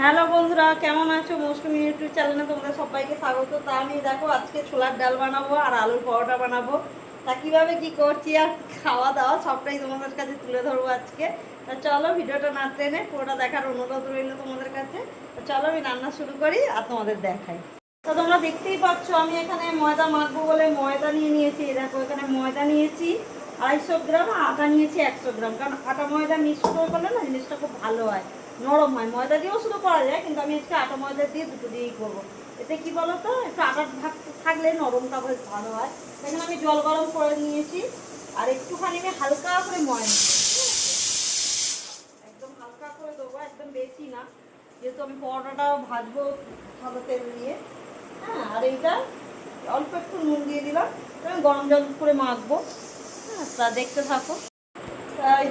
Hello বন্ধুরা, কেমন আছো? মৌসুমি ইউটিউব চ্যানেলে তোমাদের সবাইকে স্বাগত। তা আমি দেখো, আজকে ছোলার ডাল বানাবো আর আলুর পরোটা বানাবো। তা কীভাবে কি করছি আর খাওয়া দাওয়া সবটাই তোমাদের কাছে তুলে ধরবো আজকে। তা চলো, ভিডিওটা না টেনে পুরোটা দেখার অনুরোধ রইল তোমাদের কাছে। তা চলো, আমি রান্না শুরু করি আর তোমাদের দেখাই। তো তোমরা দেখতেই পাচ্ছ, আমি এখানে ময়দা মাখবো বলে ময়দা নিয়ে নিয়েছি। দেখো, এখানে ময়দা নিয়েছি, আড়াইশো গ্রাম আটা নিয়েছি একশো গ্রাম। কারণ আটা ময়দা মিক্স করে করলে না জিনিসটা খুব ভালো হয়। নরম হয়। ময়দা দিয়েও শুধু করা যায়, কিন্তু আমি আজকে আটা ময়দা দিয়ে দুটো দিয়েই করব। এতে কি বলো তো একটু আটার ভাগ থাকলে নরমটা বেশ ভালো হয়। এখানে আমি জল গরম করে নিয়েছি, আর একটুখানি আমি হালকা করে ময় নেব ঠিক আছে? একদম হালকা করে দেবো, একদম বেশি না। যেহেতু আমি পরোটাটাও ভাজবো সাদা তেল দিয়ে হ্যাঁ আর এইটা অল্প একটু নুন দিয়ে দিলাম। আমি গরম জল করে মাখবো। হ্যাঁ তা দেখতে থাকো।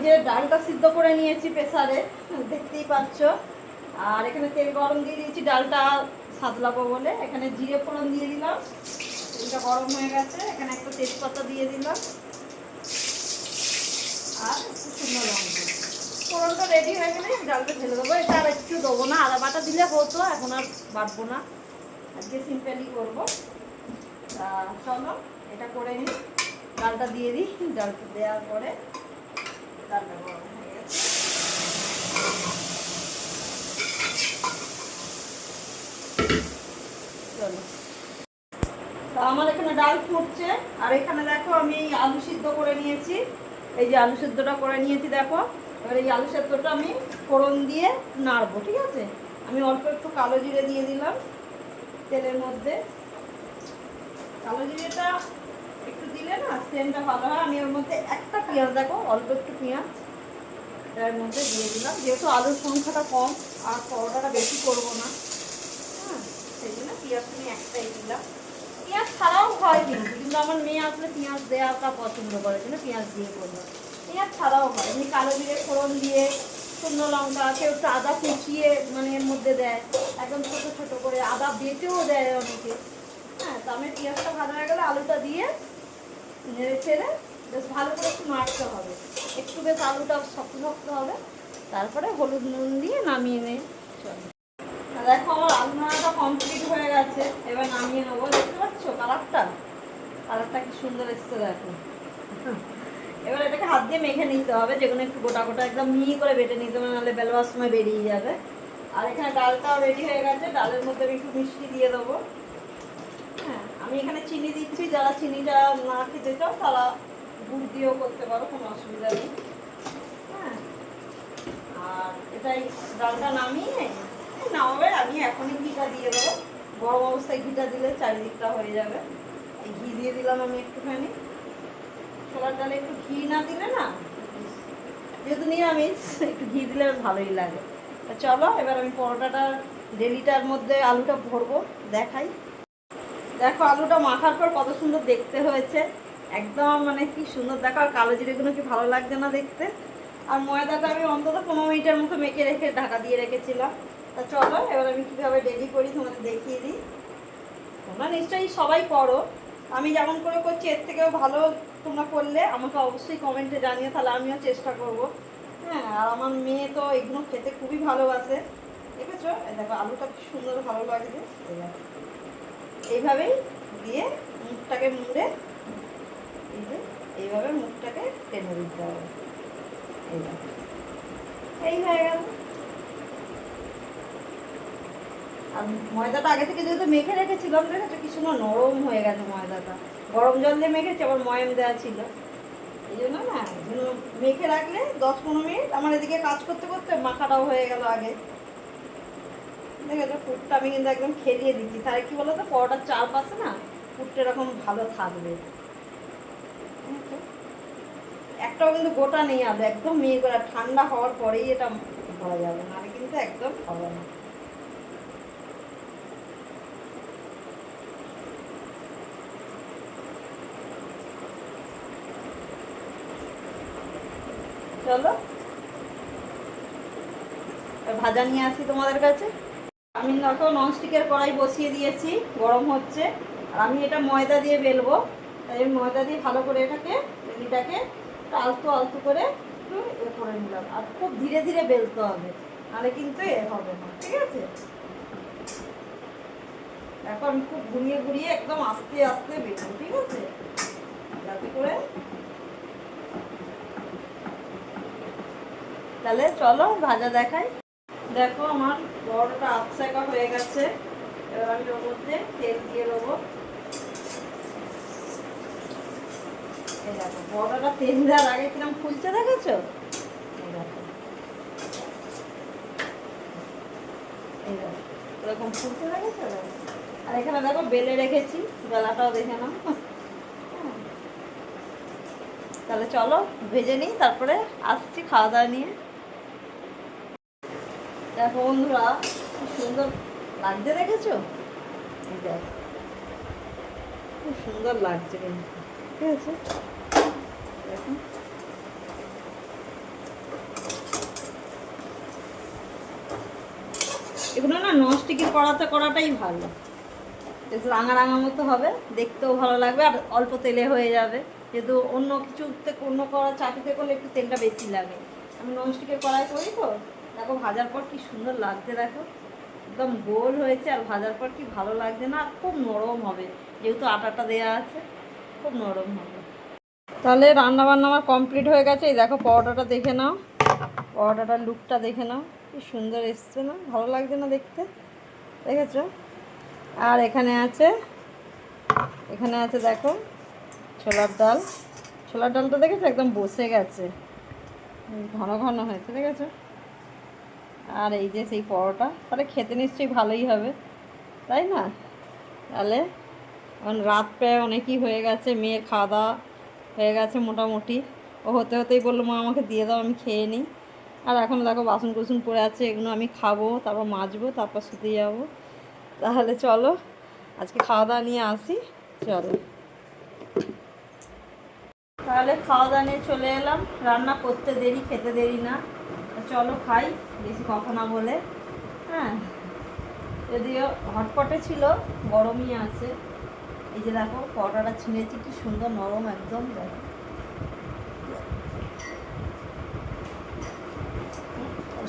যে ডালটা সিদ্ধ করে নিয়েছি প্রেসারে, দেখতেই পাচ্ছ। আর এখানে তেল গরম দিয়ে দিয়েছি, ডালটা সাতলাবো বলে। এখানে জিরে ফোড়ন দিয়ে দিলাম। তেলটা গরম হয়ে গেছে, এখানে একটা তেজপাতা দিয়ে দিলাম। আর একটু শুকনো ফোড়নটা রেডি হয়ে গেলে ডালটা ঢেলে দেবো। এটা আর একটু দেবো না, আদা বাটা দিলে হতো, এখন আর বাটবো না। আজকে সিম্পলি করব। চলো, এটা করে নিই। ডালটা দিয়ে দিই, ডালটা দেওয়ার পরে ডালটা গরম হয়ে গেছে চলো তা আমার এখানে ডাল ফুটছে, আর এখানে দেখো আমি আলু সিদ্ধ করে নিয়েছি। এই যে আলু সিদ্ধটা করে নিয়েছি দেখো। এবার এই আলু সিদ্ধটা আমি ফোড়ন দিয়ে নাড়বো, ঠিক আছে? আমি অল্প একটু কালো জিরে দিয়ে দিলাম তেলের মধ্যে। কালো জিরেটা সেন্টটা ভালো হয়। আমি ওর মধ্যে একটা পেঁয়াজ, দেখো, অল্প একটু পেঁয়াজ এর মধ্যে দিয়ে দিলাম। যেহেতু আলুর সংখ্যাটা কম, আর পরোটাটা বেশি করব না হ্যাঁ সেই জন্য পেঁয়াজ আমি একটাই দিলাম। পেঁয়াজ ছাড়াও হয় কিন্তু কিন্তু আমার মেয়ে আসলে পেঁয়াজ দেওয়াটা পছন্দ করে জন্য পেঁয়াজ দিয়ে করলাম পেঁয়াজ ছাড়াও হয়, এমনি কালো জিরে ফোড়ন দিয়ে শুকনো লঙ্কা, কেউ একটু আদা কুচিয়ে মানে এর মধ্যে দেয়, একদম ছোটো ছোটো করে আদা বেটেও দেয় অনেকে হ্যাঁ তো আমি পেঁয়াজটা ভালো হয়ে গেলে আলুটা দিয়ে নেড়ে ছেড়ে বেশ ভালো করে একটু মারতে হবে। একটু বেশ আলুটা শক্ত শক্ত হবে। তারপরে হলুদ নুন দিয়ে নামিয়ে নে চলো দেখো আমার আলু নাড়াটা কমপ্লিট হয়ে গেছে। এবার নামিয়ে নেব। দেখতে পাচ্ছ কালারটা? কালারটা কি সুন্দর এসছে দেখো। এবার এটাকে হাত দিয়ে মেখে নিতে হবে। যেগুলো একটু গোটা গোটা একদম মিহি করে বেটে নিতে হবে, নাহলে বেলবার সময় বেরিয়ে যাবে। আর এখানে ডালটাও রেডি হয়ে গেছে। ডালের মধ্যে আমি একটু মিষ্টি দিয়ে দেবো। আমি এখানে চিনি দিচ্ছি, যারা চিনিটা না খেতে চাও তারা গুড় দিয়েও করতে পারো, কোনো অসুবিধা নেই। হ্যাঁ। আর এটাই ডালটা নামিয়ে নামাবে, আমি এখনই ঘিটা দিয়ে দেবো। গরম অবস্থায় ঘিটা দিলে চারিদিকটা হয়ে যাবে। এই ঘি দিয়ে দিলাম আমি একটুখানি। ছোলার ডালে একটু ঘি না দিলে না, যেহেতু নিরামিষ, একটু ঘি দিলে ভালোই লাগে। চলো, এবার আমি পরোটাটা, ডেলিটার মধ্যে আলুটা ভরবো, দেখাই। দেখো আলুটা মাখার পর কত সুন্দর দেখতে হয়েছে। একদম মানে কি সুন্দর। দেখো আর কালো জিরেগুলো কি ভালো লাগছে না দেখতে। আর ময়দাটা আমি অন্তত পনেরো মিনিটের মতো মেখে রেখে ঢাকা দিয়ে রেখেছিলাম। তা চলো, এবার আমি কীভাবে রেডি করি তোমাদের দেখিয়ে দিই। তোমরা নিশ্চয়ই সবাই করো আমি যেমন করে করছি, এর থেকেও ভালো তোমরা করলে। আমাকে অবশ্যই কমেন্টে জানিয়ে তাহলে আমিও চেষ্টা করব। হ্যাঁ আর আমার মেয়ে তো এগুলো খেতে খুবই ভালোবাসে। দেখেছ? দেখো, আলুটা কি সুন্দর ভালো লাগছে। এইভাবেই দিয়ে মুখটাকে মুড়ে এইভাবে মুখটাকে টেনে দিতে হবে। এই হয়ে গেল। আর ময়দাটা আগে থেকে যেহেতু মেখে রেখেছিলাম দেখেছ কি সুন্দর নরম হয়ে গেছে ময়দাটা। গরম জল দিয়ে মেখেছি, আবার ময়াম দেওয়া ছিল। এই জন্য না মেখে রাখলে দশ পনেরো মিনিট, আমার এদিকে কাজ করতে করতে মাখাটাও হয়ে গেল আগে। দেখেছ পুরটা আমি কিন্তু একদম খেলিয়ে দিচ্ছি। তাহলে কি বলো তো পরোটার চারপাশে না, পুরটা এরকম ভালো থাকবে। একটাও কিন্তু গোটা নেই আলু একদম মেয়ে করে ঠান্ডা হওয়ার পরেই এটা ভরা যাবে, নাহলে কিন্তু একদম হবে না। চলো, ভাজা নিয়ে আসি তোমাদের কাছে। আমি দেখো ননস্টিকের কড়াই বসিয়ে দিয়েছি, গরম হচ্ছে। আর আমি এটা ময়দা দিয়ে বেলবো। তাই ময়দা দিয়ে ভালো করে এটাকে এটাকে আলতো আলতো করে একটু এ করে নিলাম। আর খুব ধীরে ধীরে বেলতে হবে, নাহলে কিন্তু এ হবে না, ঠিক আছে? দেখো আমি খুব ঘুরিয়ে ঘুরিয়ে একদম আস্তে আস্তে বেরো ঠিক আছে? যাতে করে তাহলে চলো ভাজা দেখাই। দেখো আমার বড়টা আচ্ছাকা হয়ে গেছে। এবার আমি ওর মধ্যে তেল দিয়ে দেবো। বড়টা আগে দেখেছ? এরকম দেখেছ? আর এখানে দেখো বেলে রেখেছি, বেলাটাও দেখে। তাহলে চলো, ভেজে নিই, তারপরে আসছি খাওয়া দাওয়া নিয়ে। দেখো বন্ধুরা, কি সুন্দর লাগছে দেখেছ? দেখো, খুব সুন্দর লাগছে কিন্তু, ঠিক আছে? দেখুন এগুলো না ননস্টিকের কড়াতে করাটাই ভালো। রাঙা রাঙা মতো হবে, দেখতেও ভালো লাগবে, আর অল্প তেলে হয়ে যাবে। যেহেতু অন্য কিছুতে অন্য কড়া চাটুতে করলে একটু তেলটা বেশি লাগে। আমি ননস্টিকের কড়াই করি তো দেখো ভাজার পর কি সুন্দর লাগছে, দেখো। একদম গোল হয়েছে আর ভাজার পর কি ভালো লাগছে না, খুব নরম হবে। যেহেতু আটাটা দেওয়া আছে, খুব নরম হবে। তাহলে রান্না বান্না আমার কমপ্লিট হয়ে গেছে। এই দেখো পরোটাটা দেখে নাও। পরোটাটার লুকটা দেখে নাও। কি সুন্দর এসছে না? ভালো লাগছে না দেখতে? দেখেছ? আর এখানে আছে এখানে আছে দেখো, ছোলার ডাল। ছোলার ডালটা দেখেছ? একদম বসে গেছে। ঘন ঘন হয়েছে, দেখেছ? আর এই যে সেই পরোটা তাহলে খেতে নিশ্চয়ই ভালোই হবে, তাই না? তাহলে এখন রাত প্রায় অনেকই হয়ে গেছে, মেয়ের খাওয়া দাওয়া হয়ে গেছে মোটামুটি। ও হতে হতেই বলল, মা, আমাকে দিয়ে দাও, আমি খেয়ে নিই। আর এখন দেখো বাসন কুসন পড়ে আছে, এগুলো আমি খাব, তারপর মাজবো, তারপর শুতে যাব। তাহলে চলো, আজকে খাওয়া দাওয়া নিয়ে আসি, চলো। তাহলে খাওয়া দাওয়া নিয়ে চলে এলাম, রান্না করতে দেরি, খেতে দেরি না। চলো খাই, বেশি কথা না বলে। হ্যাঁ যদিও হটপটে ছিল, গরমই আছে। এই যে দেখো, পরোটাটা ছিঁড়েছি, কি সুন্দর নরম একদম, দেখো।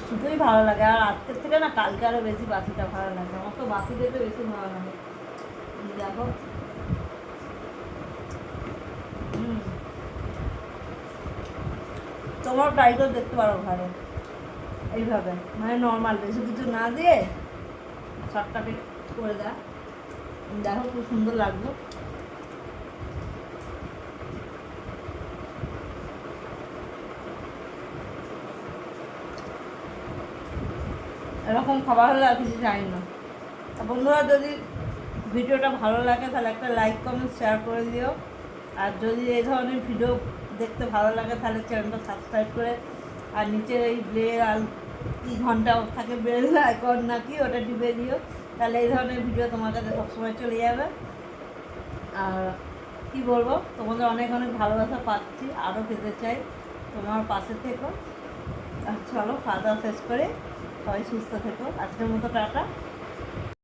শুধুই ভালো লাগে, আর আজকের থেকে না কালকে আরও বেশি বাসিটা ভালো লাগে। আমার তো বাসি খেতে বেশি ভালো লাগে। দেখো। তোমার করে দেখতে পারো ঘরে এইভাবে মানে নর্মাল বেশি কিছু না দিয়ে শর্টকাটে করে দেয়। দেখো খুব সুন্দর লাগল। এরকম খাবার হলে আর কিছু চাই না। বন্ধুরা, যদি ভিডিওটা ভালো লাগে, তাহলে একটা লাইক কমেন্ট শেয়ার করে দিও। আর যদি এই ধরনের ভিডিও দেখতে ভালো লাগে, তাহলে চ্যানেলটা সাবস্ক্রাইব করে। আর নিচে এই ব্লে আর কি ঘণ্টা থাকে বেড়ে আইকন নাকি ওটা টিপে দিও। তাহলে এই ধরনের ভিডিও তোমার কাছে সবসময় চলে যাবে। আর কি বলব, তোমাদের অনেক অনেক ভালোবাসা পাচ্ছি আরও পেতে চাই। তোমার পাশে থেকো। আর চলো, খাওয়া দাওয়া শেষ করে সবাই সুস্থ থেকো। আজকের মতো টাটা।